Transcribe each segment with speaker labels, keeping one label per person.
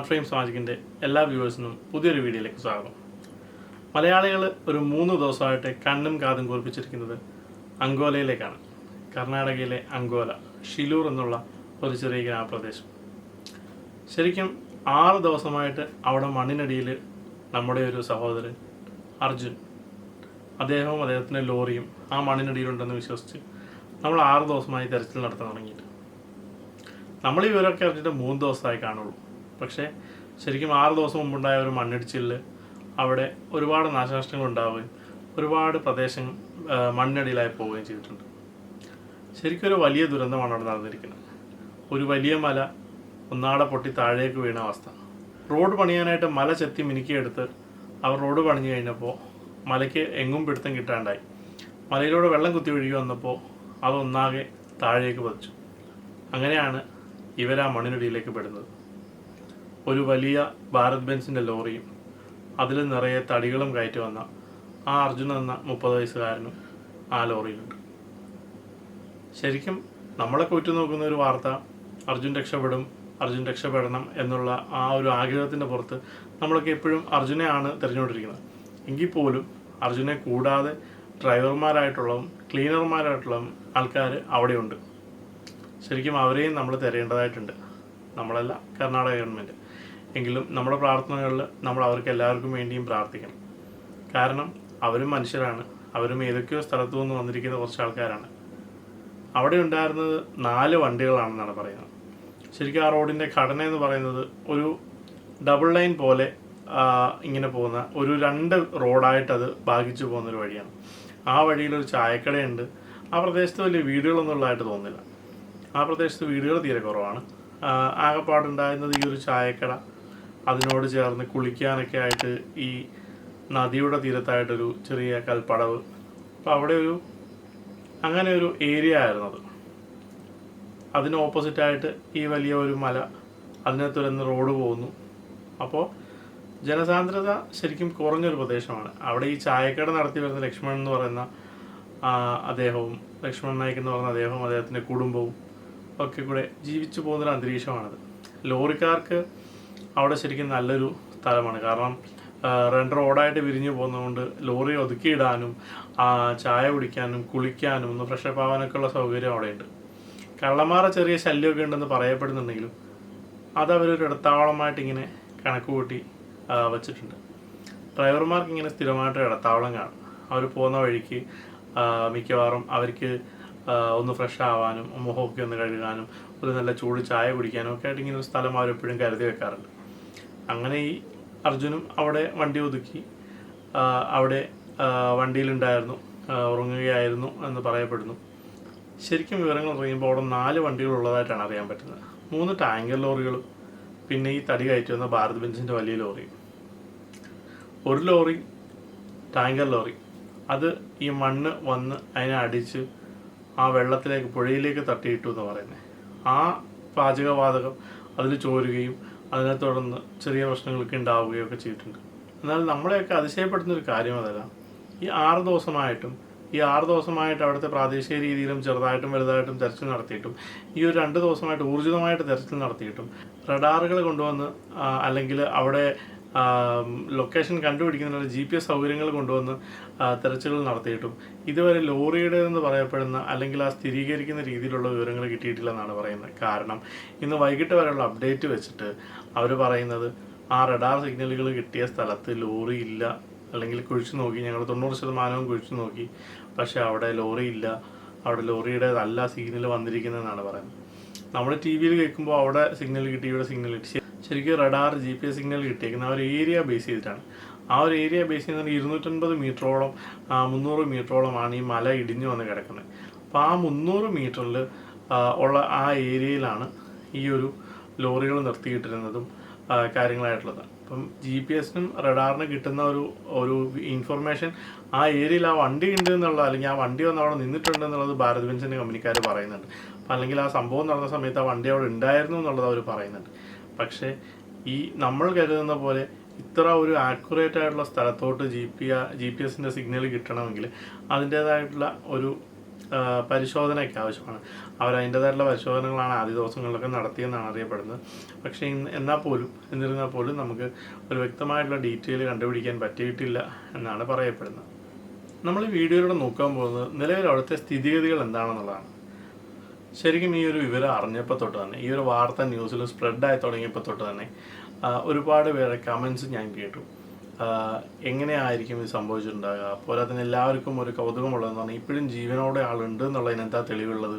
Speaker 1: Frame സാജിക്കിന്റെ എല്ലാ വ്യൂവേഴ്സിനും പുതിയൊരു വീഡിയോയിലേക്ക് സ്വാഗതം. മലയാളികൾ ഒരു മൂന്ന് ദിവസമായിട്ട് കണ്ണും കാതും കുറിപ്പിച്ചിരിക്കുന്നത് അങ്കോലയിലേക്കാണ്. കർണാടകയിലെ അങ്കോല ഷിലൂർ എന്നുള്ള ഒരു ചെറിയ ഗ്രാമപ്രദേശം. ശരിക്കും ആറ് ദിവസമായിട്ട് അവിടെ മണ്ണിനടിയിൽ നമ്മുടെ ഒരു സഹോദരൻ അർജുൻ അദ്ദേഹവും അദ്ദേഹത്തിന്റെ ലോറിയും ആ മണ്ണിനടിയിലുണ്ടെന്ന് വിശ്വസിച്ച് നമ്മൾ ആറ് ദിവസമായി തെരച്ചിൽ നടത്താൻ തുടങ്ങിയിട്ട്. നമ്മൾ ഈ വിവരമൊക്കെ അറിഞ്ഞിട്ട് മൂന്ന് ദിവസമായി കാണുള്ളൂ. പക്ഷേ ശരിക്കും ആറ് ദിവസം മുമ്പുണ്ടായ ഒരു മണ്ണിടിച്ചിലിൽ അവിടെ ഒരുപാട് നാശനഷ്ടങ്ങൾ ഉണ്ടാവുകയും ഒരുപാട് പ്രദേശം മണ്ണിടിയിലായി പോവുകയും ചെയ്തിട്ടുണ്ട്. ശരിക്കും ഒരു വലിയ ദുരന്തമാണ് അവിടെ നടന്നിരിക്കുന്നത്. ഒരു വലിയ മല ഒന്നാടെ പൊട്ടി താഴേക്ക് വീണ അവസ്ഥ. റോഡ് പണിയാനായിട്ട് മല ചെത്തി മിനുക്കിയെടുത്ത് അവർ റോഡ് പണിഞ്ഞു കഴിഞ്ഞപ്പോൾ മലയ്ക്ക് എങ്ങും പിടുത്തം കിട്ടാണ്ടായി. മലയിലൂടെ വെള്ളം കുത്തി ഒഴുകി വന്നപ്പോൾ അതൊന്നാകെ താഴേക്ക് പതിച്ചു. അങ്ങനെയാണ് ഇവരാ മണ്ണിനടിയിലേക്ക് പെടുന്നത്. ഒരു വലിയ ഭാരത് ബെൻസിന്റെ ലോറിയും അതിൽ നിറയെ തടികളും കയറ്റി വന്ന ആ അർജുൻ എന്ന മുപ്പത് വയസ്സുകാരനും ആ ലോറിയിലുണ്ട്. ശരിക്കും നമ്മളൊക്കെ ഉറ്റുനോക്കുന്ന ഒരു വാർത്ത അർജുൻ രക്ഷപ്പെടും അർജുൻ രക്ഷപ്പെടണം എന്നുള്ള ആ ഒരു ആഗ്രഹത്തിന്റെ പുറത്ത് നമ്മളൊക്കെ എപ്പോഴും അർജുനെയാണ് തിരഞ്ഞുകൊണ്ടിരിക്കുന്നത്. എങ്കിൽ പോലും അർജുനെ കൂടാതെ ഡ്രൈവർമാരായിട്ടുള്ളതും ക്ലീനർമാരായിട്ടുള്ളതും ആൾക്കാർ അവിടെയുണ്ട്. ശരിക്കും അവരെയും നമ്മൾ തിരയേണ്ടതായിട്ടുണ്ട്. നമ്മളല്ല കർണാടക ഗവൺമെന്റ്. എങ്കിലും നമ്മുടെ പ്രാർത്ഥനകളിൽ നമ്മൾ അവർക്ക് എല്ലാവർക്കും വേണ്ടിയും പ്രാർത്ഥിക്കണം. കാരണം അവരും മനുഷ്യരാണ്. അവരും ഏതൊക്കെയോ സ്ഥലത്തു നിന്ന് വന്നിരിക്കുന്ന കുറച്ച് ആൾക്കാരാണ്. അവിടെ ഉണ്ടായിരുന്നത് നാല് വണ്ടികളാണെന്നാണ് പറയുന്നത്. ശരിക്കും ആ റോഡിന്റെ ഘടന എന്ന് പറയുന്നത് ഒരു ഡബിൾ ലൈൻ പോലെ ഇങ്ങനെ പോകുന്ന ഒരു രണ്ട് റോഡായിട്ട് അത് ഭാഗിച്ചു പോകുന്ന ഒരു വഴിയാണ്. ആ വഴിയിൽ ഒരു ചായക്കടയുണ്ട്. ആ പ്രദേശത്ത് വലിയ വീടുകളൊന്നും ഉള്ളതായിട്ട് തോന്നുന്നില്ല. ആ പ്രദേശത്ത് വീടുകൾ തീരെ കുറവാണ്. ആകെപ്പാടുണ്ടായിരുന്നത് ഈ ഒരു ചായക്കട അതിനോട് ചേർന്ന് കുളിക്കാനൊക്കെ ആയിട്ട് ഈ നദിയുടെ തീരത്തായിട്ടൊരു ചെറിയ കൽപ്പടവ്. അപ്പോൾ അവിടെ ഒരു അങ്ങനെ ഒരു ഏരിയ ആയിരുന്നു അത്. അതിന് ഓപ്പോസിറ്റായിട്ട് ഈ വലിയ ഒരു മല അതിനെ റോഡ് പോകുന്നു. അപ്പോൾ ജനസാന്ദ്രത ശരിക്കും കുറഞ്ഞൊരു പ്രദേശമാണ്. അവിടെ ഈ ചായക്കട നടത്തി വരുന്ന ലക്ഷ്മണൻ എന്ന് പറയുന്ന അദ്ദേഹവും ലക്ഷ്മണൻ നായിക് എന്ന് പറയുന്ന അദ്ദേഹവും അദ്ദേഹത്തിന്റെ കുടുംബവും ഒക്കെ കൂടെ ജീവിച്ചു പോകുന്നൊരു അന്തരീക്ഷമാണത്. ലോറിക്കാർക്ക് അവിടെ ശരിക്കും നല്ലൊരു സ്ഥലമാണ്. കാരണം രണ്ട് റോഡായിട്ട് വിരിഞ്ഞു പോകുന്നതുകൊണ്ട് ലോറി ഒതുക്കിയിടാനും ചായ കുടിക്കാനും കുളിക്കാനും ഒന്ന് ഫ്രഷപ്പ് ആവാനൊക്കെ ഉള്ള സൗകര്യം അവിടെയുണ്ട്. കള്ളന്മാരെ ചെറിയ ശല്യമൊക്കെ ഉണ്ടെന്ന് പറയപ്പെടുന്നുണ്ടെങ്കിലും അത് ഇടത്താവളമായിട്ട് ഇങ്ങനെ കണക്ക് കൂട്ടി വച്ചിട്ടുണ്ട്. ഡ്രൈവർമാർക്ക് ഇങ്ങനെ സ്ഥിരമായിട്ട് ഇടത്താവളം കാണും. അവർ പോകുന്ന വഴിക്ക് മിക്കവാറും അവർക്ക് ഒന്ന് ഫ്രഷ് ആവാനും മുഖമൊക്കെ ഒന്ന് കഴുകാനും ഒരു നല്ല ചൂട് ചായ കുടിക്കാനും ഒക്കെ ആയിട്ട് ഇങ്ങനെ ഒരു സ്ഥലം അവരെപ്പോഴും കരുതി വെക്കാറുണ്ട്. അങ്ങനെ ഈ അർജുനും അവിടെ വണ്ടി ഒതുക്കി അവിടെ വണ്ടിയിലുണ്ടായിരുന്നു ഉറങ്ങുകയായിരുന്നു എന്ന് പറയപ്പെടുന്നു. ശരിക്കും വിവരങ്ങൾ അറിയുമ്പോൾ അവിടെ നാല് വണ്ടികൾ ഉള്ളതായിട്ടാണ് അറിയാൻ പറ്റുന്നത്. മൂന്ന് ടാങ്കർ ലോറികളും പിന്നെ ഈ തടി കയറ്റി വന്ന ഭാരത് ബെഞ്ചിന്റെ വലിയ ലോറി. ഒരു ലോറി ടാങ്കർ ലോറി. അത് ഈ മണ്ണ് വന്ന് അതിനെ അടിച്ച് ആ വെള്ളത്തിലേക്ക് പുഴയിലേക്ക് തട്ടിയിട്ടു എന്ന് പറയുന്നത്. ആ പാചകവാതകം അതിൽ ചോരുകയും അതിനെ തുടർന്ന് ചെറിയ പ്രശ്നങ്ങളൊക്കെ ഉണ്ടാവുകയും ഒക്കെ ചെയ്തിട്ടുണ്ട്. എന്നാൽ നമ്മളെയൊക്കെ അതിശയപ്പെടുന്ന ഒരു കാര്യം അതല്ല. ഈ ആറ് ദിവസമായിട്ടും ഈ ആറ് ദിവസമായിട്ട് അവിടുത്തെ പ്രാദേശിക രീതിയിലും ചെറുതായിട്ടും വലുതായിട്ടും തെരച്ചിൽ നടത്തിയിട്ടും ഈ ഒരു രണ്ട് ദിവസമായിട്ട് ഊർജിതമായിട്ട് തെരച്ചിൽ നടത്തിയിട്ടും റഡാറുകൾ കൊണ്ടുവന്ന് അല്ലെങ്കിൽ അവിടെ ലൊക്കേഷൻ കണ്ടുപിടിക്കുന്നതിനുള്ള ജി പി എസ് സൗകര്യങ്ങൾ കൊണ്ടുവന്ന് തെരച്ചിലുകൾ നടത്തിയിട്ടും ഇതുവരെ ലോറിയുടേതെന്ന് പറയപ്പെടുന്ന അല്ലെങ്കിൽ ആ സ്ഥിരീകരിക്കുന്ന രീതിയിലുള്ള വിവരങ്ങൾ കിട്ടിയിട്ടില്ലെന്നാണ് പറയുന്നത്. കാരണം ഇന്ന് വൈകിട്ട് വരെയുള്ള അപ്ഡേറ്റ് വെച്ചിട്ട് അവർ പറയുന്നത് ആ റഡാർ സിഗ്നലുകൾ കിട്ടിയ സ്ഥലത്ത് ലോറി ഇല്ല. അല്ലെങ്കിൽ കുഴിച്ചു നോക്കി ഞങ്ങൾ തൊണ്ണൂറ് ശതമാനവും കുഴിച്ചു നോക്കി. പക്ഷെ അവിടെ ലോറി ഇല്ല. അവിടെ ലോറിയുടെ നല്ല സിഗ്നൽ വന്നിരിക്കുന്നതെന്നാണ് പറയുന്നത്. നമ്മൾ ടി വിയിൽ കേൾക്കുമ്പോൾ അവിടെ സിഗ്നൽ കിട്ടി ഇവിടെ സിഗ്നൽ കിട്ടി. ശരിക്കും radar G P S signal കിട്ടിയേക്കുന്ന ആ ഒരു ഏരിയ ബേസ് ചെയ്തിട്ടാണ്. ആ ഒരു ഏരിയ ബേസ് ചെയ്യുന്ന ഇരുന്നൂറ്റൻപത് മീറ്ററോളം മുന്നൂറ് മീറ്ററോളമാണ് ഈ മല ഇടിഞ്ഞു വന്ന് കിടക്കുന്നത്. അപ്പോൾ ആ മുന്നൂറ് മീറ്ററിൽ ഉള്ള ആ ഏരിയയിലാണ് ഈ ഒരു ലോറികൾ നിർത്തിയിട്ടിരുന്നതും കാര്യങ്ങളായിട്ടുള്ളതാണ്. കാര്യങ്ങളായിട്ടുള്ളത് അപ്പം ജി പി എസിനും റഡാറിനും കിട്ടുന്ന ഒരു ഒരു ഇൻഫർമേഷൻ ആ ഏരിയയിൽ ആ വണ്ടി ഉണ്ട് എന്നുള്ള അല്ലെങ്കിൽ ആ വണ്ടി വന്ന് അവിടെ നിന്നിട്ടുണ്ട് എന്നുള്ളത് ഭാരത് ബെഞ്ചിന്റെ കമ്പനിക്കാർ പറയുന്നുണ്ട്. അപ്പം അല്ലെങ്കിൽ ആ സംഭവം നടന്ന സമയത്ത് ആ വണ്ടി അവിടെ ഉണ്ടായിരുന്നു എന്നുള്ളത് അവർ പറയുന്നുണ്ട്. പക്ഷേ ഈ നമ്മൾ കരുതുന്ന പോലെ ഇത്ര ഒരു ആക്യുറേറ്റ് ആയിട്ടുള്ള സ്ഥലത്തോട്ട് ജി പി ജി പി എസിന്റെ സിഗ്നൽ കിട്ടണമെങ്കിൽ അതിന്റേതായിട്ടുള്ള ഒരു പരിശോധനയൊക്കെ ആവശ്യമാണ്. അവർ അതിന്റെതായിട്ടുള്ള പരിശോധനകളാണ് ആദ്യ ദിവസങ്ങളിലൊക്കെ നടത്തിയെന്നാണ് അറിയപ്പെടുന്നത്. പക്ഷേ എന്നാൽ പോലും എന്നിരുന്നാൽ പോലും നമുക്ക് ഒരു വ്യക്തമായിട്ടുള്ള ഡീറ്റെയിൽ കണ്ടുപിടിക്കാൻ പറ്റിയിട്ടില്ല എന്നാണ് പറയപ്പെടുന്നത്. നമ്മൾ ഈ വീഡിയോയിലൂടെ നോക്കാൻ പോകുന്നത് നിലവിൽ അവിടുത്തെ സ്ഥിതിഗതികൾ എന്താണെന്നുള്ളതാണ്. ശരിക്കും ഈ ഒരു വിവരം അറിഞ്ഞപ്പോൾ തൊട്ട് തന്നെ ഈ ഒരു വാർത്ത ന്യൂസിൽ സ്പ്രെഡായി തുടങ്ങിയപ്പോൾ തൊട്ട് തന്നെ ഒരുപാട് പേരെ കമൻസ് ഞാൻ കേട്ടു. എങ്ങനെയായിരിക്കും ഇത് സംഭവിച്ചിട്ടുണ്ടാകുക പോരാത്തിന് എല്ലാവർക്കും ഒരു കൗതുകമുള്ളതെന്ന് പറഞ്ഞാൽ ഇപ്പോഴും ജീവനോടെ ആളുണ്ട് എന്നുള്ളതിന് എന്താ തെളിവുള്ളത്?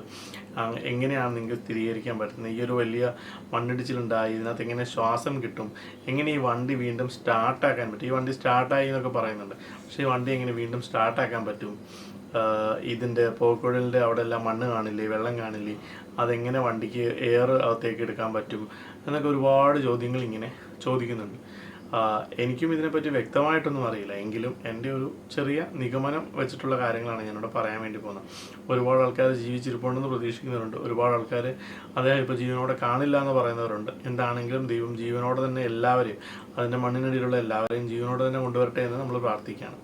Speaker 1: എങ്ങനെയാണ് നിങ്ങൾക്ക് സ്ഥിരീകരിക്കാൻ പറ്റുന്നത്? ഈ ഒരു വലിയ മണ്ണിടിച്ചിലുണ്ടായി ഇതിനകത്ത് എങ്ങനെ ശ്വാസം കിട്ടും? എങ്ങനെ ഈ വണ്ടി വീണ്ടും സ്റ്റാർട്ടാക്കാൻ പറ്റും? ഈ വണ്ടി സ്റ്റാർട്ടായി എന്നൊക്കെ പറയുന്നുണ്ട്. പക്ഷേ ഈ വണ്ടി എങ്ങനെ വീണ്ടും സ്റ്റാർട്ടാക്കാൻ പറ്റും? ഇതിന്റെ പോക്കുഴലിന്റെ അവിടെ എല്ലാം മണ്ണ് കാണില്ലേ വെള്ളം കാണില്ലേ? അതെങ്ങനെ വണ്ടിക്ക് എയർ അകത്തേക്ക് എടുക്കാൻ പറ്റും? എന്നൊക്കെ ഒരുപാട് ചോദ്യങ്ങൾ ഇങ്ങനെ ചോദിക്കുന്നുണ്ട്. എനിക്കും ഇതിനെപ്പറ്റി വ്യക്തമായിട്ടൊന്നും അറിയില്ല. എങ്കിലും എന്റെ ഒരു ചെറിയ നിഗമനം വെച്ചിട്ടുള്ള കാര്യങ്ങളാണ് ഞാനിവിടെ പറയാൻ വേണ്ടി പോകുന്നത്. ഒരുപാട് ആൾക്കാർ ജീവിച്ചിരിപ്പുണ്ടെന്ന് പ്രതീക്ഷിക്കുന്നവരുണ്ട്. ഒരുപാട് ആൾക്കാർ അദ്ദേഹം ഇപ്പോൾ ജീവനോടെ കാണില്ല എന്ന് പറയുന്നവരുണ്ട്. എന്താണെങ്കിലും ദൈവം ജീവനോടെ തന്നെ എല്ലാവരെയും അതിന്റെ മണ്ണിനടിയിലുള്ള എല്ലാവരെയും ജീവനോടെ തന്നെ കൊണ്ടുവരട്ടെ എന്ന് നമ്മൾ പ്രാർത്ഥിക്കുകയാണ്.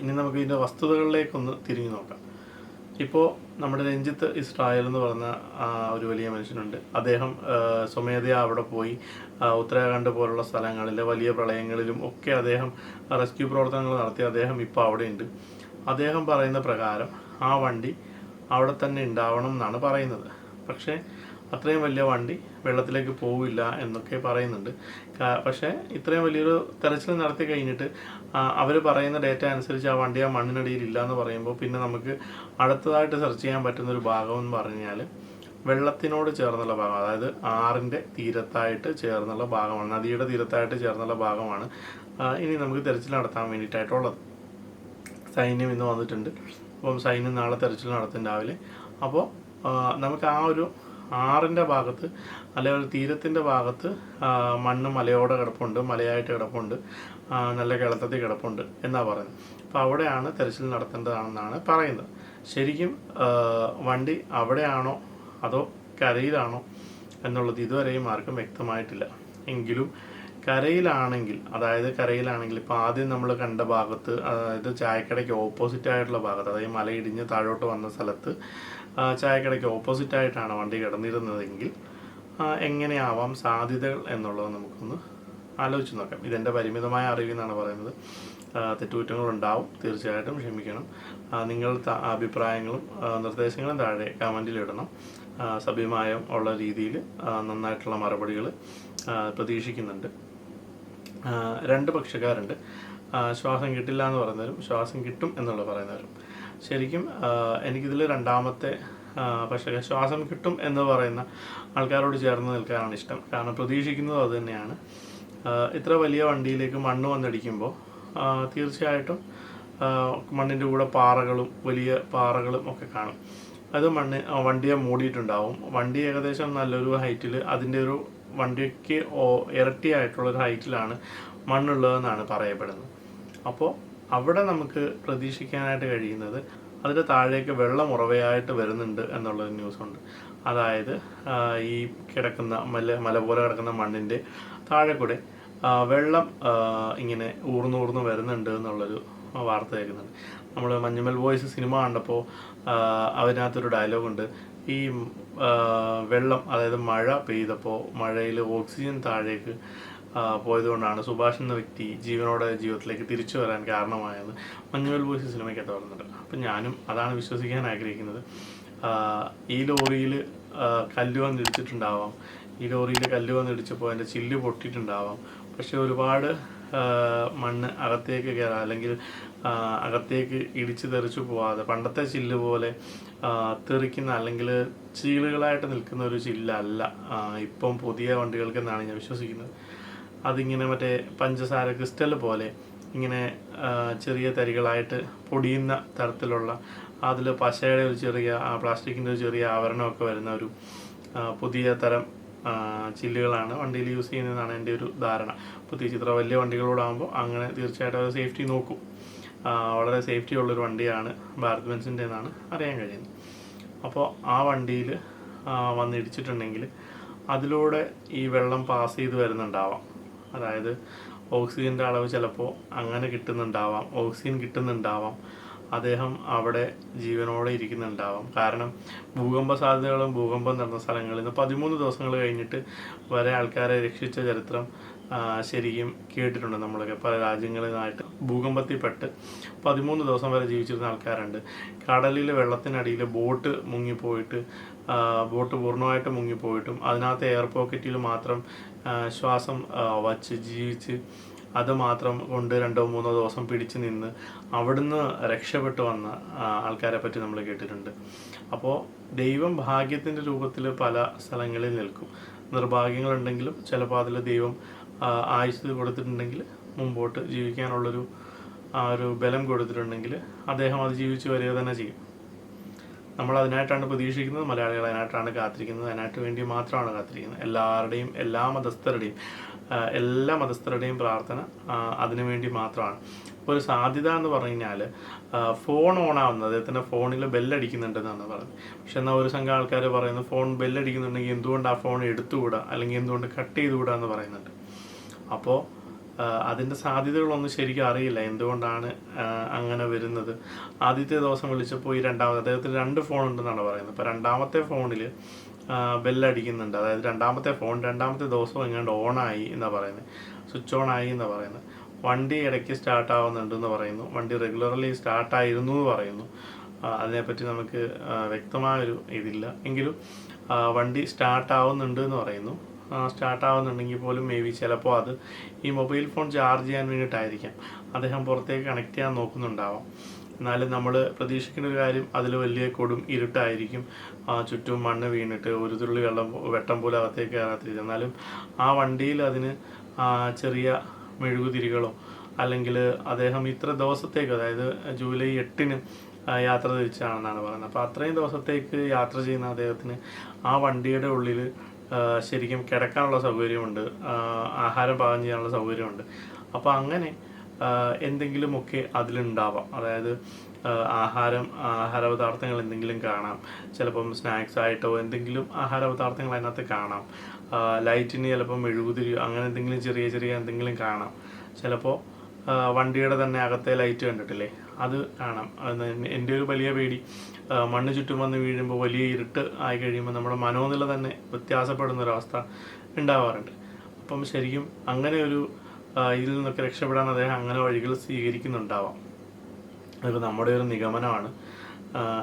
Speaker 1: ഇനി നമുക്ക് ഇതിന്റെ വസ്തുതകളിലേക്കൊന്ന് തിരിഞ്ഞു നോക്കാം. ഇപ്പോൾ നമ്മുടെ രഞ്ജിത്ത് ഇസ്രായേൽ എന്ന് പറഞ്ഞ ഒരു വലിയ മനുഷ്യനുണ്ട്. അദ്ദേഹം സ്വമേധയാ അവിടെ പോയി. ഉത്തരാഖണ്ഡ് പോലുള്ള സ്ഥലങ്ങളിൽ വലിയ പ്രളയങ്ങളിലും ഒക്കെ അദ്ദേഹം റെസ്ക്യൂ പ്രവർത്തനങ്ങൾ നടത്തി. അദ്ദേഹം ഇപ്പോൾ അവിടെയുണ്ട്. അദ്ദേഹം പറയുന്ന പ്രകാരം ആ വണ്ടി അവിടെ തന്നെ ഉണ്ടാവണം എന്നാണ് പറയുന്നത്. പക്ഷേ അത്രയും വലിയ വണ്ടി വെള്ളത്തിലേക്ക് പോവില്ല എന്നൊക്കെ പറയുന്നുണ്ട്. പക്ഷേ ഇത്രയും വലിയൊരു തെരച്ചിൽ നടത്തി കഴിഞ്ഞിട്ട് അവർ പറയുന്ന ഡേറ്റ അനുസരിച്ച് ആ വണ്ടി ആ മണ്ണിനടിയിൽ ഇല്ല എന്ന് പറയുമ്പോൾ പിന്നെ നമുക്ക് അടുത്തതായിട്ട് സെർച്ച് ചെയ്യാൻ പറ്റുന്ന ഒരു ഭാഗം എന്ന് പറഞ്ഞാൽ വെള്ളത്തിനോട് ചേർന്നുള്ള ഭാഗം അതായത് ആറിന്റെ തീരത്തായിട്ട് ചേർന്നുള്ള ഭാഗമാണ് നദിയുടെ തീരത്തായിട്ട് ചേർന്നുള്ള ഭാഗമാണ് ഇനി നമുക്ക് തെരച്ചിൽ നടത്താൻ വേണ്ടിയിട്ടായിട്ടുള്ളത്. സൈന്യം ഇന്ന് വന്നിട്ടുണ്ട്. അപ്പം സൈന്യം നാളെ തെരച്ചിൽ നടത്തും രാവിലെ. അപ്പോൾ നമുക്ക് ആ ഒരു ആറിന്റെ ഭാഗത്ത് അല്ലെങ്കിൽ ഒരു തീരത്തിന്റെ ഭാഗത്ത് മണ്ണ് മലയോടെ കിടപ്പുണ്ട് മലയായിട്ട് കിടപ്പുണ്ട് നല്ല കിളത്തത്തിൽ കിടപ്പുണ്ട് എന്നാണ് പറയുന്നത്. അപ്പോൾ അവിടെയാണ് തെരച്ചിൽ നടത്തേണ്ടതാണെന്നാണ് പറയുന്നത്. ശരിക്കും വണ്ടി അവിടെയാണോ അതോ കരയിലാണോ എന്നുള്ളത് ഇതുവരെയും ആർക്കും വ്യക്തമായിട്ടില്ല. എങ്കിലും കരയിലാണെങ്കിൽ അതായത് കരയിലാണെങ്കിൽ ഇപ്പോൾ ആദ്യം നമ്മൾ കണ്ട ഭാഗത്ത് അതായത് ചായക്കടയ്ക്ക് ഓപ്പോസിറ്റ് ആയിട്ടുള്ള ഭാഗത്ത് അതായത് മലയിടിഞ്ഞ് താഴോട്ട് വന്ന സ്ഥലത്ത് ചായക്കടയ്ക്ക് ഓപ്പോസിറ്റ് ആയിട്ടാണ് വണ്ടി കിടന്നിരുന്നതെങ്കിൽ എങ്ങനെയാവാം സാധ്യതകൾ എന്നുള്ളത് നമുക്കൊന്ന് ആലോചിച്ച് നോക്കാം. ഇതെന്റെ പരിമിതമായ അറിവെന്നാണ് പറയുന്നത്. തെറ്റുകുറ്റങ്ങളുണ്ടാവും തീർച്ചയായിട്ടും ക്ഷമിക്കണം. നിങ്ങൾ അഭിപ്രായങ്ങളും നിർദ്ദേശങ്ങളും താഴെ കമന്റിലിടണം സഭ്യമായും ഉള്ള രീതിയിൽ നന്നായിട്ടുള്ള മറുപടികൾ പ്രതീക്ഷിക്കുന്നുണ്ട്. രണ്ട് പക്ഷക്കാരുണ്ട്. ശ്വാസം കിട്ടില്ല എന്ന് പറയുന്നവരും ശ്വാസം കിട്ടും എന്നുള്ള പറയുന്നവരും. ശരിക്കും എനിക്കിതിൽ രണ്ടാമത്തെ പക്ഷേ ശ്വാസം കിട്ടും എന്ന് പറയുന്ന ആൾക്കാരോട് ചേർന്ന് നിൽക്കാനാണ് ഇഷ്ടം. കാരണം പ്രതീക്ഷിക്കുന്നതും അത് തന്നെയാണ്. ഇത്ര വലിയ വണ്ടിയിലേക്ക് മണ്ണ് വന്നടിക്കുമ്പോൾ തീർച്ചയായിട്ടും മണ്ണിന്റെ കൂടെ പാറകളും വലിയ പാറകളും ഒക്കെ കാണും. അത് മണ്ണ് വണ്ടിയെ മൂടിയിട്ടുണ്ടാവും. വണ്ടി ഏകദേശം നല്ലൊരു ഹൈറ്റിൽ അതിന്റെ ഒരു വണ്ടിക്ക് ഇരട്ടിയായിട്ടുള്ളൊരു ഹൈറ്റിലാണ് മണ്ണുള്ളതെന്നാണ് പറയപ്പെടുന്നത്. അപ്പോൾ അവിടെ നമുക്ക് പ്രതീക്ഷിക്കാനായിട്ട് കഴിയുന്നത് അതിന്റെ താഴേക്ക് വെള്ളം ഉറവയായിട്ട് വരുന്നുണ്ട് എന്നുള്ള ന്യൂസ് ഉണ്ട് അതായത് ഈ കിടക്കുന്ന മല മല പോലെ കിടക്കുന്ന മണ്ണിന്റെ താഴെ കൂടെ വെള്ളം ഇങ്ങനെ ഊർന്നൂർന്ന് വരുന്നുണ്ട് എന്നുള്ളൊരു വാർത്ത കേൾക്കുന്നുണ്ട്. നമ്മൾ മഞ്ഞുമൽ ബോയ്സ് സിനിമ കണ്ടപ്പോൾ അതിനകത്തൊരു ഡയലോഗുണ്ട്. ഈ വെള്ളം അതായത് മഴ പെയ്തപ്പോൾ മഴയിൽ ഓക്സിജൻ താഴേക്ക് പോയതുകൊണ്ടാണ് സുഭാഷ് എന്ന വ്യക്തി ജീവനോടെ ജീവിതത്തിലേക്ക് തിരിച്ചു വരാൻ കാരണമായത് മഞ്ഞുവൽ ബോയ്സ് സിനിമയ്ക്കകത്ത് പറയുന്നുണ്ട് അപ്പം ഞാനും അതാണ് വിശ്വസിക്കാൻ ആഗ്രഹിക്കുന്നത്. ഈ ലോറിയിൽ കല്ല് വന്നിടിച്ചിട്ടുണ്ടാവാം ഈ ലോറിയിൽ കല്ല് വന്നിടിച്ചപ്പോൾ അതിന്റെ ചില്ല് പൊട്ടിയിട്ടുണ്ടാവാം. പക്ഷെ ഒരുപാട് മണ്ണ് അകത്തേക്ക് കയറാം അല്ലെങ്കിൽ അകത്തേക്ക് ഇടിച്ച് തെറിച്ചു പോവാതെ പണ്ടത്തെ ചില്ല് പോലെ തെറിക്കുന്ന അല്ലെങ്കിൽ ചീളുകളായിട്ട് നിൽക്കുന്ന ഒരു ചില്ലല്ല ഇപ്പം പുതിയ വണ്ടികൾക്ക് എന്നാണ് ഞാൻ വിശ്വസിക്കുന്നത്. അതിങ്ങനെ മറ്റേ പഞ്ചസാര ക്രിസ്റ്റൽ പോലെ ഇങ്ങനെ ചെറിയ തരികളായിട്ട് പൊടിയുന്ന തരത്തിലുള്ള അതിൽ പശയുടെ ഒരു ചെറിയ പ്ലാസ്റ്റിക്കിന്റെ ഒരു ചെറിയ ആവരണമൊക്കെ വരുന്ന ഒരു പുതിയ തരം ചില്ലുകളാണ് വണ്ടിയിൽ യൂസ് ചെയ്യുന്നതെന്നാണ് എന്റെ ഒരു ധാരണ. പുതിയ ഇത്ര വലിയ വണ്ടികളോടാകുമ്പോൾ അങ്ങനെ തീർച്ചയായിട്ടും അത് സേഫ്റ്റി നോക്കും. വളരെ സേഫ്റ്റി ഉള്ളൊരു വണ്ടിയാണ് ഭാരത് ബെൻസിന്റെ എന്നാണ് അറിയാൻ കഴിയുന്നത്. അപ്പോൾ ആ വണ്ടിയിൽ വന്നിടിച്ചിട്ടുണ്ടെങ്കിൽ അതിലൂടെ ഈ വെള്ളം പാസ് ചെയ്ത് വരുന്നുണ്ടാവാം. അതായത് ഓക്സിജന്റെ അളവ് ചിലപ്പോൾ അങ്ങനെ കിട്ടുന്നുണ്ടാവാം ഓക്സിജൻ കിട്ടുന്നുണ്ടാവാം. അദ്ദേഹം അവിടെ ജീവനോടെ ഇരിക്കുന്നുണ്ടാവാം. കാരണം ഭൂകമ്പ സാധ്യതകളും ഭൂകമ്പം നടന്ന സ്ഥലങ്ങളിൽ നിന്ന് പതിമൂന്ന് ദിവസങ്ങൾ കഴിഞ്ഞിട്ട് വരെ ആൾക്കാരെ രക്ഷിച്ച ചരിത്രം ശരിക്കും കേട്ടിട്ടുണ്ട് നമ്മളൊക്കെ. പല രാജ്യങ്ങളിലായിട്ട് ഭൂകമ്പത്തിൽപ്പെട്ട് പതിമൂന്ന് ദിവസം വരെ ജീവിച്ചിരുന്ന ആൾക്കാരുണ്ട്. കടലിൽ വെള്ളത്തിനടിയിൽ ബോട്ട് മുങ്ങിപ്പോയിട്ട് ബോട്ട് പൂർണമായിട്ട് മുങ്ങിപ്പോയിട്ടും അതിനകത്ത് എയർ പോക്കറ്റിൽ മാത്രം ശ്വാസം വച്ച് ജീവിച്ച് അത് മാത്രം കൊണ്ട് രണ്ടോ മൂന്നോ ദിവസം പിടിച്ചു നിന്ന് അവിടുന്ന് രക്ഷപ്പെട്ടു വന്ന ആൾക്കാരെ പറ്റി നമ്മൾ കേട്ടിട്ടുണ്ട്. അപ്പോൾ ദൈവം ഭാഗ്യത്തിന്റെ രൂപത്തിൽ പല സ്ഥലങ്ങളിൽ നിൽക്കും. നിർഭാഗ്യങ്ങളുണ്ടെങ്കിലും ചിലപ്പോൾ അതിൽ ദൈവം ആയുസ് കൊടുത്തിട്ടുണ്ടെങ്കിൽ മുമ്പോട്ട് ജീവിക്കാനുള്ളൊരു ആ ഒരു ബലം കൊടുത്തിട്ടുണ്ടെങ്കിൽ അദ്ദേഹം അത് ജീവിച്ച് വരിക തന്നെ ചെയ്യും. നമ്മൾ അതിനായിട്ടാണ് പ്രതീക്ഷിക്കുന്നത് മലയാളികൾ അതിനായിട്ടാണ് കാത്തിരിക്കുന്നത് അതിനായിട്ട് വേണ്ടി മാത്രമാണ് കാത്തിരിക്കുന്നത്. എല്ലാവരുടെയും എല്ലാ മതസ്ഥരുടെയും എല്ലാ മതസ്ഥരുടെയും പ്രാർത്ഥന അതിനു വേണ്ടി മാത്രമാണ്. ഒരു സാധ്യത എന്ന് പറഞ്ഞു കഴിഞ്ഞാൽ ഫോൺ ഓൺ ആവുന്നത് അദ്ദേഹത്തിന്റെ ഫോണിൽ ബെല്ലടിക്കുന്നുണ്ടെന്നാണ് പറഞ്ഞത്. പക്ഷെ എന്നാൽ ഒരു സംഘം ആൾക്കാർ പറയുന്നത് ഫോൺ ബെല്ലടിക്കുന്നുണ്ടെങ്കിൽ എന്തുകൊണ്ട് ആ ഫോൺ എടുത്തുകൂടാ? അല്ലെങ്കിൽ എന്തുകൊണ്ട് കട്ട് ചെയ്തുകൂടാ? എന്ന് പറയുന്നുണ്ട്. അപ്പോൾ അതിന്റെ സാധ്യതകളൊന്നും ശരിക്കും അറിയില്ല. എന്തുകൊണ്ടാണ് അങ്ങനെ വരുന്നത്? ആദ്യത്തെ ദിവസം വിളിച്ചപ്പോൾ ഈ രണ്ടാമത്തെ അദ്ദേഹത്തിന് രണ്ട് ഫോൺ ഉണ്ടെന്നാണ് പറയുന്നത്. അപ്പോൾ രണ്ടാമത്തെ ഫോണിൽ ബെല്ലടിക്കുന്നുണ്ട് അതായത് രണ്ടാമത്തെ ഫോൺ രണ്ടാമത്തെ ദിവസം എങ്ങാണ്ട് ഓണായി എന്നാണ് പറയുന്നത്. സ്വിച്ച് ഓൺ ആയി എന്നാണ് പറയുന്നത്. വണ്ടി ഇടയ്ക്ക് സ്റ്റാർട്ട് ആവുന്നുണ്ട് എന്ന് പറയുന്നു. വണ്ടി റെഗുലർലി സ്റ്റാർട്ട് ആയിരുന്നു എന്ന് പറയുന്നു. അതിനെപ്പറ്റി നമുക്ക് വ്യക്തമായൊരു ഇതില്ല. എങ്കിലും വണ്ടി സ്റ്റാർട്ട് ആവുന്നുണ്ട് എന്ന് പറയുന്നു. സ്റ്റാർട്ട് ആവുന്നുണ്ടെങ്കിൽ പോലും മേ ബി ചിലപ്പോൾ അത് ഈ മൊബൈൽ ഫോൺ ചാർജ് ചെയ്യാൻ വേണ്ടിയിട്ടായിരിക്കാം. അദ്ദേഹം പുറത്തേക്ക് കണക്ട് ചെയ്യാൻ നോക്കുന്നുണ്ടാവാം. എന്നാലും നമ്മൾ പ്രതീക്ഷിക്കുന്ന ഒരു കാര്യം അതിൽ വലിയ കൊടും ഇരുട്ടായിരിക്കും. ചുറ്റും മണ്ണ് വീണിട്ട് ഒരു തുള്ളി വെള്ളം വെട്ടം പോലും അകത്തേക്ക് കയറാത്തിരിക്കും എന്നാലും ആ വണ്ടിയിൽ അതിന് ചെറിയ മെഴുകുതിരികളോ അല്ലെങ്കിൽ അദ്ദേഹം ഇത്ര ദിവസത്തേക്ക് അതായത് ജൂലൈ എട്ടിന് യാത്ര തിരിച്ചാണെന്നാണ് പറയുന്നത്. അപ്പോൾ അത്രയും ദിവസത്തേക്ക് യാത്ര ചെയ്യുന്ന അദ്ദേഹത്തിന് ആ വണ്ടിയുടെ ഉള്ളിൽ ശരിക്കും കിടക്കാനുള്ള സൗകര്യമുണ്ട്. ആഹാരം പാകം ചെയ്യാനുള്ള സൗകര്യമുണ്ട്. അപ്പോൾ അങ്ങനെ എന്തെങ്കിലുമൊക്കെ അതിലുണ്ടാവാം. അതായത് ആഹാരം ആഹാര പദാർത്ഥങ്ങൾ എന്തെങ്കിലും കാണാം. ചിലപ്പം സ്നാക്സ് ആയിട്ടോ എന്തെങ്കിലും ആഹാര പദാർത്ഥങ്ങൾ അതിനകത്ത് കാണാം. ലൈറ്റിന് ചിലപ്പം മെഴുകുതിരി അങ്ങനെ എന്തെങ്കിലും ചെറിയ ചെറിയ എന്തെങ്കിലും കാണാം. ചിലപ്പോൾ വണ്ടിയുടെ തന്നെ അകത്തെ ലൈറ്റ് കണ്ടിട്ടില്ലേ? അത് കാണാം. എന്റെ ഒരു വലിയ പേടി. മണ്ണ് ചുറ്റും വന്ന് വീഴുമ്പോൾ വലിയ ഇരുട്ട് ആയി കഴിയുമ്പോൾ നമ്മുടെ മനോനില തന്നെ വ്യത്യാസപ്പെടുന്ന ഒരവസ്ഥ ഉണ്ടാവാറുണ്ട്. അപ്പം ശരിക്കും അങ്ങനെ ഒരു ഇതിൽ നിന്നൊക്കെ രക്ഷപ്പെടാൻ അദ്ദേഹം അങ്ങനെ വഴികൾ സ്വീകരിക്കുന്നുണ്ടാവാം. അതൊക്കെ നമ്മുടെ ഒരു നിഗമനമാണ്.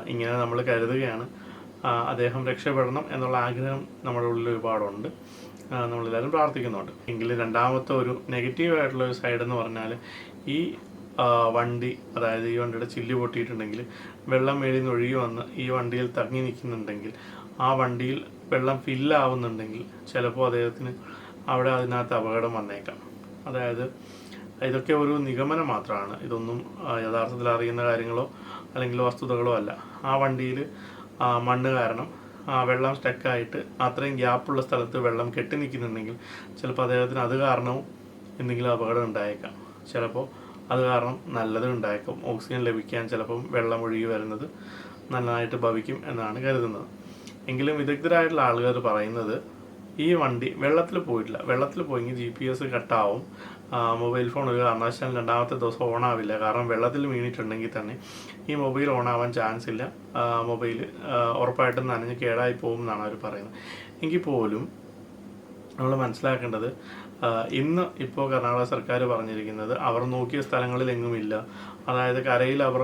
Speaker 1: ഇങ്ങനെ നമ്മൾ കരുതുകയാണ്. അദ്ദേഹം രക്ഷപ്പെടണം എന്നുള്ള ആഗ്രഹം നമ്മുടെ ഉള്ളിൽ ഒരുപാടുണ്ട്. നമ്മളെല്ലാവരും പ്രാർത്ഥിക്കുന്നുണ്ട്. എങ്കിൽ രണ്ടാമത്തെ ഒരു നെഗറ്റീവ് ആയിട്ടുള്ള ഒരു സൈഡ് എന്ന് പറഞ്ഞാൽ ഈ വണ്ടി അതായത് ഈ വണ്ടിയുടെ ചില്ലി പൊട്ടിയിട്ടുണ്ടെങ്കിൽ വെള്ളം മേളിൽ നിന്ന് ഒഴുകി വന്ന് ഈ വണ്ടിയിൽ തങ്ങി നിൽക്കുന്നുണ്ടെങ്കിൽ ആ വണ്ടിയിൽ വെള്ളം ഫില്ലാവുന്നുണ്ടെങ്കിൽ ചിലപ്പോൾ അദ്ദേഹത്തിന് അവിടെ അതിനകത്ത് അപകടം വന്നേക്കാം. അതായത് ഇതൊക്കെ ഒരു നിഗമനം മാത്രമാണ്. ഇതൊന്നും യഥാർത്ഥത്തിൽ അറിയുന്ന കാര്യങ്ങളോ അല്ലെങ്കിൽ വസ്തുതകളോ അല്ല. ആ വണ്ടിയിൽ മണ്ണ് കാരണം വെള്ളം സ്റ്റക്കായിട്ട് അത്രയും ഗ്യാപ്പുള്ള സ്ഥലത്ത് വെള്ളം കെട്ടി നിൽക്കുന്നുണ്ടെങ്കിൽ ചിലപ്പോൾ അദ്ദേഹത്തിന് അത് കാരണവും എന്തെങ്കിലും അപകടം ഉണ്ടായേക്കാം. ചിലപ്പോൾ അത് കാരണം നല്ലത് ഉണ്ടായേക്കും. ഓക്സിജൻ ലഭിക്കാൻ ചിലപ്പം വെള്ളം ഒഴുകി വരുന്നത് നല്ലതായിട്ട് ഭവിക്കും എന്നാണ് കരുതുന്നത്. എങ്കിലും വിദഗ്ധരായിട്ടുള്ള ആളുകൾ പറയുന്നത് ഈ വണ്ടി വെള്ളത്തിൽ പോയിട്ടില്ല. വെള്ളത്തിൽ പോയെങ്കിൽ ജി പി എസ് കട്ടാവും. മൊബൈൽ ഫോൺ ഒരു കാരണവശാലും രണ്ടാമത്തെ ദിവസം ഓൺ ആവില്ല കാരണം വെള്ളത്തിൽ വീണിട്ടുണ്ടെങ്കിൽ തന്നെ ഈ മൊബൈൽ ഓണാവാൻ ചാൻസ് ഇല്ല. മൊബൈൽ ഉറപ്പായിട്ടും നനഞ്ഞ് കേടായി പോകും എന്നാണ് അവർ പറയുന്നത്. എങ്കിൽ പോലും നമ്മൾ മനസ്സിലാക്കേണ്ടത് ഇന്ന് ഇപ്പോൾ കർണാടക സർക്കാർ പറഞ്ഞിരിക്കുന്നത് അവർ നോക്കിയ സ്ഥലങ്ങളിൽ എങ്ങുമില്ല അതായത് കരയിൽ അവർ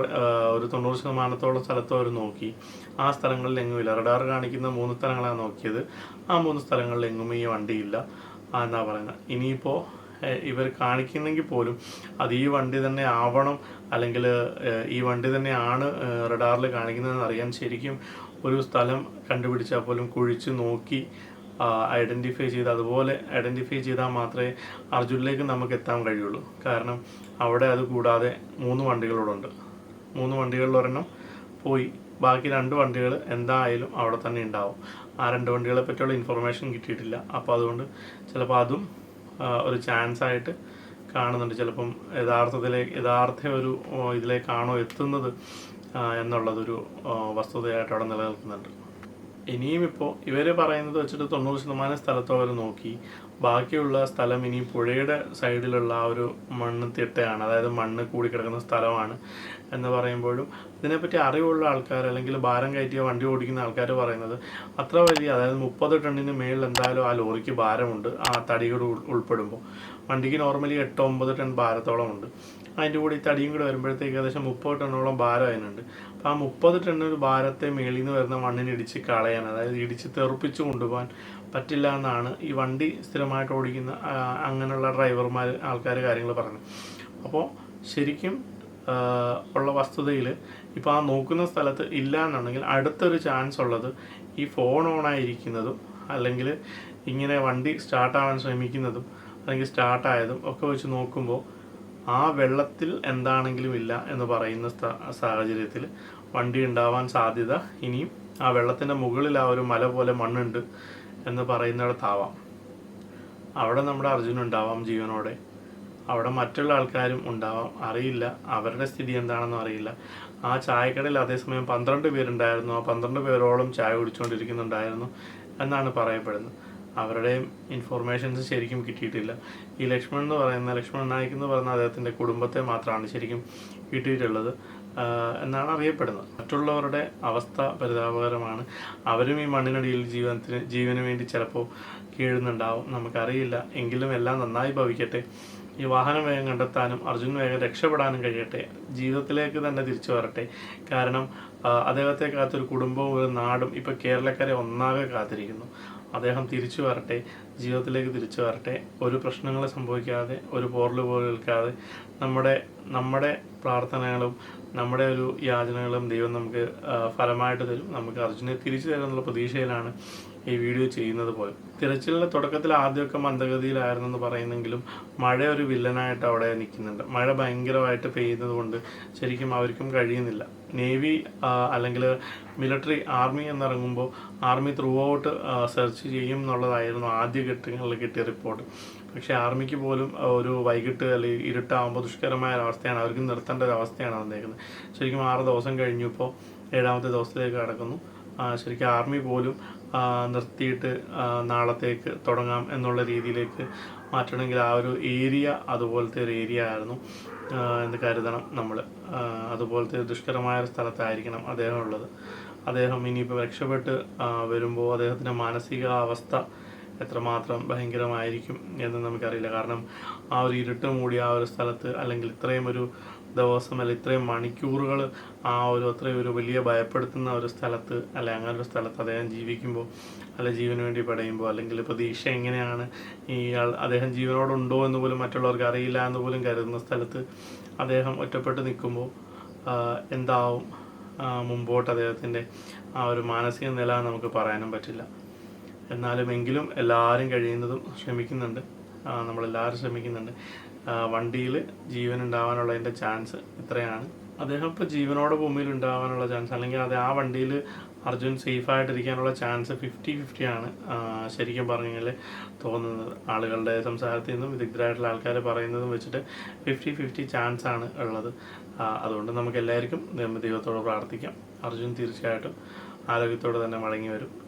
Speaker 1: ഒരു തൊണ്ണൂറ് ശതമാനത്തോളം സ്ഥലത്ത് അവർ നോക്കി. ആ സ്ഥലങ്ങളിൽ എങ്ങുമില്ല റഡാർ കാണിക്കുന്ന മൂന്ന് സ്ഥലങ്ങളാണ് നോക്കിയത്. ആ മൂന്ന് സ്ഥലങ്ങളിൽ എങ്ങും ഈ വണ്ടിയില്ല. എന്നാ പറയുന്നത് ഇനിയിപ്പോൾ ഇവർ കാണിക്കുന്നെങ്കിൽ പോലും അത് ഈ വണ്ടി തന്നെ ആവണം അല്ലെങ്കിൽ ഈ വണ്ടി തന്നെയാണ് റഡാറിൽ കാണിക്കുന്നതെന്ന് അറിയാൻ ശരിക്കും ഒരു സ്ഥലം കണ്ടുപിടിച്ചാൽ പോലും കുഴിച്ച് നോക്കി ഐഡന്റിഫൈ ചെയ്ത് അതുപോലെ ഐഡന്റിഫൈ ചെയ്താൽ മാത്രമേ അർജുനിലേക്ക് നമുക്ക് എത്താൻ കഴിയുള്ളൂ. കാരണം അവിടെ അത് കൂടാതെ മൂന്ന് വണ്ടികളോടുണ്ട്. മൂന്ന് വണ്ടികളിൽ ഒരെണ്ണം പോയി. ബാക്കി രണ്ട് വണ്ടികൾ എന്തായാലും അവിടെ തന്നെ ഉണ്ടാവും. ആ രണ്ട് വണ്ടികളെ പറ്റിയുള്ള ഇൻഫർമേഷൻ കിട്ടിയിട്ടില്ല. അപ്പോൾ അതുകൊണ്ട് ചിലപ്പോൾ അതും ഒരു ചാൻസ് ആയിട്ട് കാണുന്നുണ്ട്. ചിലപ്പം യഥാർത്ഥത്തിലേക്ക് യഥാർത്ഥ ഒരു ഇതിലേക്കാണോ എത്തുന്നത് എന്നുള്ളതൊരു വസ്തുതയായിട്ട് അവിടെ നിലനിൽക്കുന്നുണ്ട്. ഇനിയും ഇപ്പോൾ ഇവർ പറയുന്നത് വെച്ചിട്ട് തൊണ്ണൂറ് ശതമാനം സ്ഥലത്ത് അവർ നോക്കി. ബാക്കിയുള്ള സ്ഥലം ഇനി പുഴയുടെ സൈഡിലുള്ള ആ ഒരു മണ്ണ് തിട്ടയാണ്. അതായത് മണ്ണ് കൂടി കിടക്കുന്ന സ്ഥലമാണ് എന്ന് പറയുമ്പോഴും ഇതിനെപ്പറ്റി അറിവുള്ള ആൾക്കാർ അല്ലെങ്കിൽ ഭാരം കയറ്റിയ വണ്ടി ഓടിക്കുന്ന ആൾക്കാർ പറയുന്നത് അത്ര വലിയ അതായത് മുപ്പത് ടണ്ണിന് മേളിൽ എന്തായാലും ആ ലോറിക്ക് ഭാരമുണ്ട്. ആ തടികൾ ഉൾപ്പെടുമ്പോൾ. വണ്ടിക്ക് നോർമലി എട്ട് ഒമ്പത് ടൺ ഭാരത്തോളം ഉണ്ട്. അതിന്റെ കൂടി ഈ തടിയും കൂടെ വരുമ്പോഴത്തേക്ക് ഏകദേശം മുപ്പത് ടണ്ണോളം ഭാരം അതിനുണ്ട്. അപ്പോൾ ആ മുപ്പത് ടണ്ണിന് ഭാരത്തെ മേളിൽ നിന്ന് വരുന്ന മണ്ണിന് ഇടിച്ച് കളയാൻ അതായത് ഇടിച്ച് തെറുപ്പിച്ച് കൊണ്ടുപോകാൻ പറ്റില്ല എന്നാണ് ഈ വണ്ടി സ്ഥിരമായിട്ട് ഓടിക്കുന്ന അങ്ങനെയുള്ള ഡ്രൈവർമാർ ആൾക്കാർ കാര്യങ്ങൾ പറഞ്ഞത് അപ്പോൾ ശരിക്കും ഉള്ള വസ്തുതയിൽ ഇപ്പോൾ ആ നോക്കുന്ന സ്ഥലത്ത് ഇല്ല എന്നുണ്ടെങ്കിൽ അടുത്തൊരു ചാൻസ് ഉള്ളത് ഈ ഫോൺ ഓൺ ആയിരിക്കുന്നതും അല്ലെങ്കിൽ ഇങ്ങനെ വണ്ടി സ്റ്റാർട്ടാവാൻ ശ്രമിക്കുന്നതും അല്ലെങ്കിൽ സ്റ്റാർട്ടായതും ഒക്കെ വെച്ച് നോക്കുമ്പോൾ ആ വെള്ളത്തിൽ എന്താണെങ്കിലും ഇല്ല എന്ന് പറയുന്ന സാഹചര്യത്തിൽ വണ്ടി ഉണ്ടാവാൻ സാധ്യത ഇനിയും ആ വെള്ളത്തിന്റെ മുകളിൽ ആ ഒരു മല പോലെ മണ്ണുണ്ട്. എന്ന് പറയുന്നിടത്താവാം. അവിടെ നമ്മുടെ അർജുൻ ഉണ്ടാവാം ജീവനോടെ. അവിടെ മറ്റുള്ള ആൾക്കാരും ഉണ്ടാവാം. അറിയില്ല. അവരുടെ സ്ഥിതി എന്താണെന്നും അറിയില്ല. ആ ചായക്കടയിൽ അതേസമയം പന്ത്രണ്ട് പേരുണ്ടായിരുന്നു. ആ പന്ത്രണ്ട് പേരോളം ചായ കുടിച്ചുകൊണ്ടിരിക്കുന്നുണ്ടായിരുന്നു എന്നാണ് പറയപ്പെടുന്നത്. അവരുടെയും ഇൻഫോർമേഷൻസ് ശരിക്കും കിട്ടിയിട്ടില്ല. ഈ ലക്ഷ്മൺ എന്ന് പറയുന്ന ലക്ഷ്മൺ നായിക് എന്ന് പറയുന്ന അദ്ദേഹത്തിന്റെ കുടുംബത്തെ മാത്രമാണ് ശരിക്കും കിട്ടിയിട്ടുള്ളത്. എന്നാണ് അറിയപ്പെടുന്നത്. മറ്റുള്ളവരുടെ അവസ്ഥ പരിതാപകരമാണ്. അവരും ഈ മണ്ണിനടിയിൽ ജീവനത്തിന് ജീവന് വേണ്ടി ചിലപ്പോൾ കീഴുന്നുണ്ടാവും. നമുക്കറിയില്ല. എങ്കിലും എല്ലാം നന്നായി ഭവിക്കട്ടെ. ഈ വാഹനം വേഗം കണ്ടെത്താനും അർജുൻ വേഗം രക്ഷപ്പെടാനും കഴിയട്ടെ. ജീവിതത്തിലേക്ക് തന്നെ തിരിച്ചു വരട്ടെ. കാരണം അദ്ദേഹത്തെ കാത്തൊരു കുടുംബവും ഒരു നാടും ഇപ്പൊ കേരളക്കാരെ ഒന്നാകെ കാത്തിരിക്കുന്നു. അദ്ദേഹം തിരിച്ചു വരട്ടെ. ജീവിതത്തിലേക്ക് തിരിച്ചു വരട്ടെ. ഒരു പ്രശ്നങ്ങളെ സംഭവിക്കാതെ ഒരു പോറൽ പോലും ഏൽക്കാതെ നമ്മുടെ നമ്മുടെ പ്രാർത്ഥനകളും നമ്മുടെ ഒരു യാചനകളും ദൈവം നമുക്ക് ഫലമായിട്ട് തരും. നമുക്ക് അർജുനെ തിരിച്ചു തരുമെന്നുള്ള പ്രതീക്ഷയിലാണ് ഈ വീഡിയോ ചെയ്യുന്നത് പോലും. തിരച്ചിലിന്റെ തുടക്കത്തിൽ ആദ്യമൊക്കെ മന്ദഗതിയിലായിരുന്നെന്ന് പറയുന്നെങ്കിലും മഴ ഒരു വില്ലനായിട്ട് അവിടെ നിൽക്കുന്നുണ്ട്. മഴ ഭയങ്കരമായിട്ട് പെയ്യുന്നത് കൊണ്ട് ശരിക്കും അവർക്കും കഴിയുന്നില്ല. നേവി അല്ലെങ്കിൽ മിലിറ്ററി ആർമി എന്നിറങ്ങുമ്പോൾ ആർമി ത്രൂ ഔട്ട് സെർച്ച് ചെയ്യും എന്നുള്ളതായിരുന്നു ആദ്യ ഘട്ടങ്ങളിൽ കിട്ടിയ റിപ്പോർട്ട്. പക്ഷേ ആർമിക്ക് പോലും ഒരു വൈകിട്ട് അല്ലെങ്കിൽ ഇരുട്ടാകുമ്പോൾ ദുഷ്കരമായ ഒരവസ്ഥയാണ് അവർക്ക് നിർത്തേണ്ട ഒരു അവസ്ഥയാണ് വന്നേക്കുന്നത്. ശരിക്കും ആറ് ദിവസം കഴിഞ്ഞു കഴിഞ്ഞപ്പോൾ ഏഴാമത്തെ ദിവസത്തിലേക്ക് കടക്കുന്നു. ശരിക്കും ആർമി പോലും നിർത്തിയിട്ട് നാളത്തേക്ക് തുടങ്ങാം എന്നുള്ള രീതിയിലേക്ക് മാറ്റണമെങ്കിൽ ആ ഒരു ഏരിയ അതുപോലത്തെ ഒരു ഏരിയ ആയിരുന്നു എന്ന് കരുതണം നമ്മൾ അതുപോലത്തെ ദുഷ്കരമായ ഒരു സ്ഥലത്തായിരിക്കണം അദ്ദേഹം ഉള്ളത്. അദ്ദേഹം ഇനിയിപ്പോൾ രക്ഷപ്പെട്ട് വരുമ്പോൾ അദ്ദേഹത്തിന്റെ മാനസികാവസ്ഥ എത്രമാത്രം ഭയങ്കരമായിരിക്കും എന്ന് നമുക്കറിയില്ല. കാരണം ആ ഒരു ഇരുട്ട് മൂടിയ ആ ഒരു സ്ഥലത്ത് അല്ലെങ്കിൽ ഇത്രയും ഒരു ദിവസം അല്ല ഇത്രയും മണിക്കൂറുകൾ ആ ഒരു അത്രയും ഒരു വലിയ ഭയപ്പെടുത്തുന്ന ഒരു സ്ഥലത്ത് അല്ലെ അങ്ങനെ ഒരു സ്ഥലത്ത് അദ്ദേഹം ജീവിക്കുമ്പോൾ അല്ലെ ജീവന് വേണ്ടി പടയുമ്പോൾ അല്ലെങ്കിൽ പ്രതീക്ഷ എങ്ങനെയാണ് ആൾ അദ്ദേഹം ജീവനോടുണ്ടോ എന്ന് പോലും മറ്റുള്ളവർക്ക് അറിയില്ല എന്ന് പോലും കരുതുന്ന സ്ഥലത്ത് അദ്ദേഹം ഒറ്റപ്പെട്ട് നിൽക്കുമ്പോൾ എന്താവും മുമ്പോട്ട് അദ്ദേഹത്തിന്റെ ആ ഒരു മാനസിക നില നമുക്ക് പറയാനും പറ്റില്ല. എന്നാലും എങ്കിലും എല്ലാവരും കഴിയുന്നതും ശ്രമിക്കുന്നുണ്ട്. നമ്മളെല്ലാവരും ശ്രമിക്കുന്നുണ്ട്. വണ്ടിയിൽ ജീവൻ ഉണ്ടാവാനുള്ളതിന്റെ ചാൻസ് ഇത്രയാണ്. അദ്ദേഹം ഇപ്പോൾ ജീവനോടെ ഭൂമിയിൽ ഉണ്ടാവാനുള്ള ചാൻസ് അല്ലെങ്കിൽ അത് ആ വണ്ടിയിൽ അർജുൻ സേഫായിട്ടിരിക്കാനുള്ള ചാൻസ് ഫിഫ്റ്റി ഫിഫ്റ്റി ആണ് ശരിക്കും പറഞ്ഞാൽ തോന്നുന്നത്. ആളുകളുടെ സംസാരത്തിൽ നിന്നും വിദഗ്ധരായിട്ടുള്ള ആൾക്കാർ പറയുന്നതും വെച്ചിട്ട് ഫിഫ്റ്റി ഫിഫ്റ്റി ചാൻസ് ആണ് ഉള്ളത് അതുകൊണ്ട് നമുക്ക് എല്ലാവർക്കും ദൈവത്തോട് പ്രാർത്ഥിക്കാം. അർജുൻ തീർച്ചയായിട്ടും ആരോഗ്യത്തോടെ തന്നെ മടങ്ങി വരും.